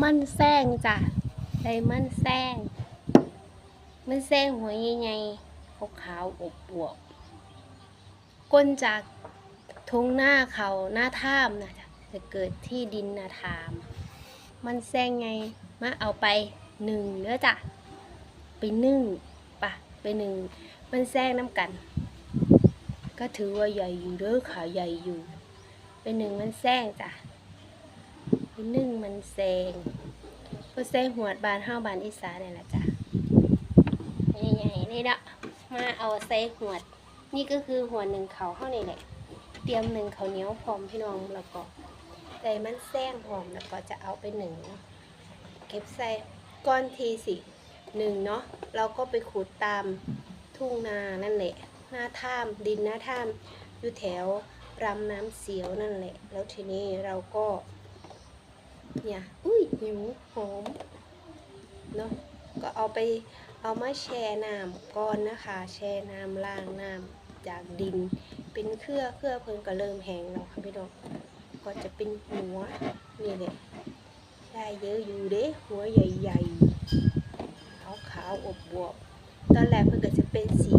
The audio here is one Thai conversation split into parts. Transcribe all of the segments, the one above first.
มันแซงจ้ะไดมันแซงมันแซงหัวใหญ่ๆขาวๆอบอวบก้นจากทุ่งหน้าเขาหน้าท่ามนะจะจะเกิดที่ดินนาทาม มันแซงไงมาเอาไปหนึ่งเด้อจ้ะไปนึ่งปะไปหนึ่งมันแซงน้ำกัน ก็ถือว่าใหญ่อยู่เด้อขาใหญ่อยู่ไปหนึ่งมันแซงจ้ะ ไปนึ่งมันแซงก็แซงหัวดบานห้าบานอีสานนี่แหละจ้ะใหญ่ๆนี่เนาะมาเอาใส่หัวด นี่ก็คือหัวหนึ่งเขาเข้านี่แหละ เตรียมหนึ่งเขาเนี้ยวพร้อมพี่น้องแล้วก็ใส่มันแซงหอมแล้วก็จะเอาไปหนึ่งเนาะเก็บใส่ก้อนทีสิหนึ่งเนาะเราก็ไปขุดตามทุ่งนานั่นแหละ หน้าถ้ำดินหน้าถ้ำอยู่แถวรำน้ำเสียวนั่นแหละ แล้วทีนี้เราก็ เนี่ย อุ้ยหิวหอมเนาะก็เอาไปเอามาแช่น้ำก่อนนะคะ แช่น้ำล้างน้ำจากดิน เป็นเครือเครือเพิ่นก็เริ่มแห้งแล้วค่ะพี่น้องก็จะเป็นหัวนี่แหละได้เยอะอยู่เด้หัวใหญ่ๆขาวขาวๆอบบวบตอนแรกเพิ่นก็จะเป็นสี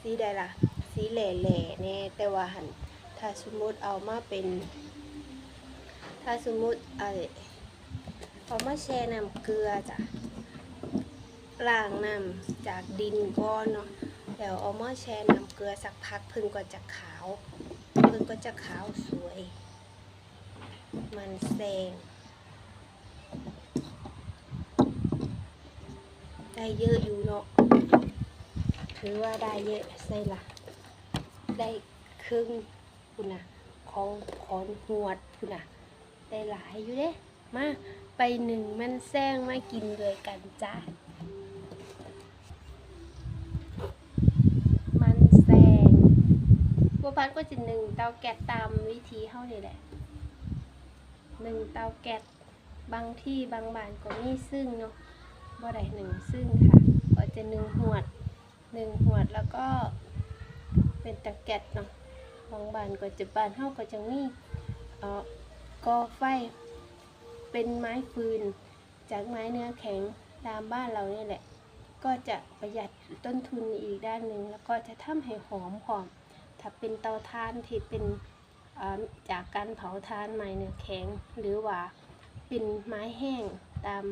สีใดล่ะ สีแหล่ๆแน่แต่ว่าหันถ้าสมมุติเอามาเป็น ถ้าสมมุติเออเอามาแช่น้ำเกลือจ้ะล้างน้ำจากดินก้อนเนาะแล้วเอามาแช่น้ำเกลือสักพักพิ่นก็จะขาวพิ่นก็จะขาวสวย มันแซงได้เยอะอยู่เนาะถือว่าได้เยอะใช่ละได้ครึ่งคุณนะของขอนหวดคุณนะ ได้หลายอยู่เด้ มาไปหนึ่งมันแซงมากินด้วยกันจ้ามันแซงบัวพันก็จะหนึ่งเตาแก๊สตามวิธีเท่านี่แหละหนึ่งเตาแก๊สบางที่บางบ้านก็มีซึ่งเนาะบ่ได้หนึ่งซึ่งค่ะ ก็จะหนึ่งหวดหนึ่งหวดแล้วก็เป็นตะแกดเนาะบางบ้านก็จะบ้านเฮาก็จะมีเอ่อ กอไฟ เป็นไม้ฟืน จากไม้เนื้อแข็งตามบ้านเราเนี่ยแหละ ก็จะประหยัดต้นทุนอีกด้านหนึ่งแล้วก็จะทำให้หอมหอม ถ้าเป็นเตาถ่านที่เป็นจากการเผาถ่านไม้เนื้อแข็ง หรือว่าเป็นไม้แห้งตาม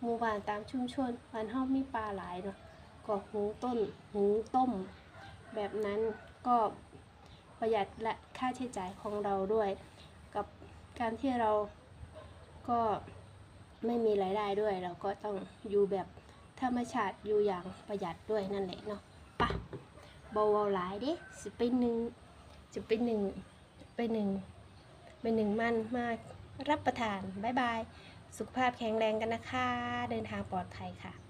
หมู่บ้านตามชุมชนบ้านเฮามีปลาหลายเนาะก็หุงต้นหุงต้ม แบบนั้นก็ประหยัดและค่าใช้จ่ายของเราด้วย การที่เราก็ไม่มีรายได้ด้วย เราก็ต้องอยู่แบบธรรมชาติอยู่อย่างประหยัดด้วยนั่นแหละเนาะปะเบาๆหลายด้สิไปหนึ่งจะไปหนึ่งไปหนึ่งไปหนึ่งมันมารับประทาน บ๊ายบาย สุขภาพแข็งแรงกันนะคะ เดินทางปลอดภัยค่ะ